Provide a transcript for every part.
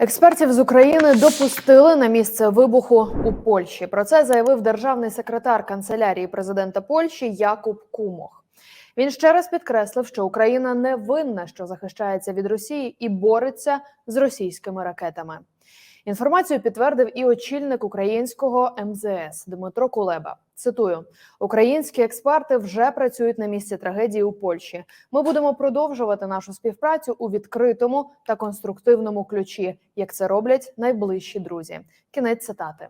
Експертів з України допустили на місце вибуху у Польщі. Про це заявив державний секретар канцелярії президента Польщі Якуб Кумох. Він ще раз підкреслив, що Україна не винна, що захищається від Росії і бореться з російськими ракетами. Інформацію підтвердив і очільник українського МЗС Дмитро Кулеба. Цитую: українські експерти вже працюють на місці трагедії у Польщі. Ми будемо продовжувати нашу співпрацю у відкритому та конструктивному ключі, як це роблять найближчі друзі. Кінець цитати.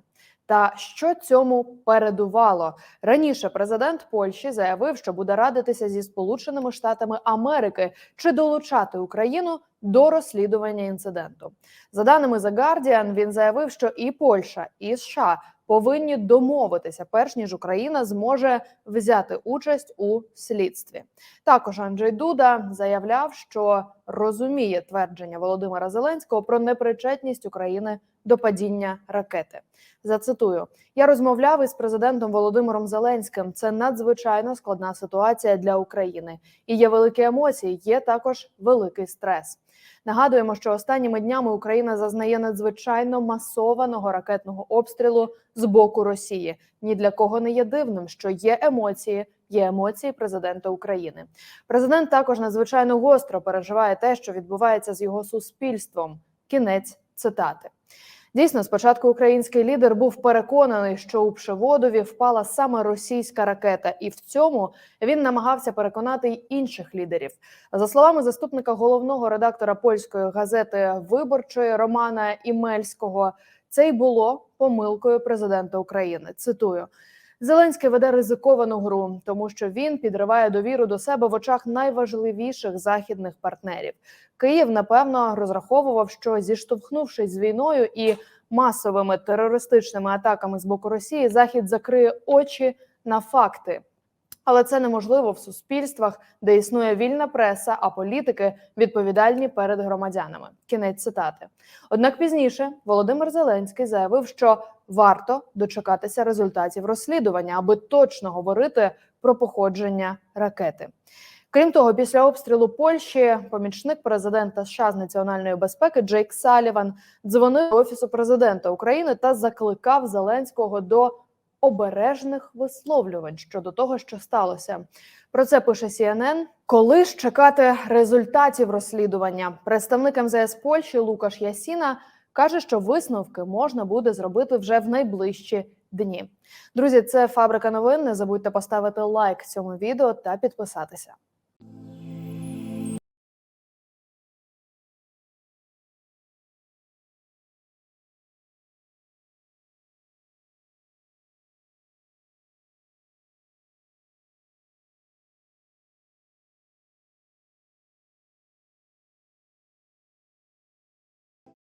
Та що цьому передувало раніше? Президент Польщі заявив, що буде радитися зі Сполученими Штатами Америки чи долучати Україну до розслідування інциденту. За даними The Guardian, він заявив, що і Польща, і США повинні домовитися, перш ніж Україна зможе взяти участь у слідстві. Також Анджей Дуда заявляв, що розуміє твердження Володимира Зеленського про непричетність України до падіння ракети. Зацитую: я розмовляв із президентом Володимиром Зеленським. Це надзвичайно складна ситуація для України. І є великі емоції, є також великий стрес. Нагадуємо, що останніми днями Україна зазнає надзвичайно масованого ракетного обстрілу з боку Росії. Ні для кого не є дивним, що є емоції. Є емоції президента України. Президент також надзвичайно гостро переживає те, що відбувається з його суспільством. Кінець цитати. Дійсно, спочатку український лідер був переконаний, що у Пшеводові впала саме російська ракета, і в цьому він намагався переконати й інших лідерів. За словами заступника головного редактора польської газети виборчої Романа Імельського, це й було помилкою президента України. Цитую. Зеленський веде ризиковану гру, тому що він підриває довіру до себе в очах найважливіших західних партнерів. Київ напевно розраховував, що зіштовхнувшись з війною і масовими терористичними атаками з боку Росії, Захід закриє очі на факти. Але це неможливо в суспільствах, де існує вільна преса, а політики відповідальні перед громадянами. Кінець цитати. Однак пізніше Володимир Зеленський заявив, що варто дочекатися результатів розслідування, аби точно говорити про походження ракети. Крім того, після обстрілу Польщі помічник президента США з національної безпеки Джейк Саліван дзвонив до офісу президента України та закликав Зеленського до обережних висловлювань щодо того, що сталося. Про це пише CNN. Коли ж чекати результатів розслідування? Представник МЗС Польщі Лукаш Ясіна каже, що висновки можна буде зробити вже в найближчі дні. Друзі, це фабрика новин. Не забудьте поставити лайк цьому відео та підписатися.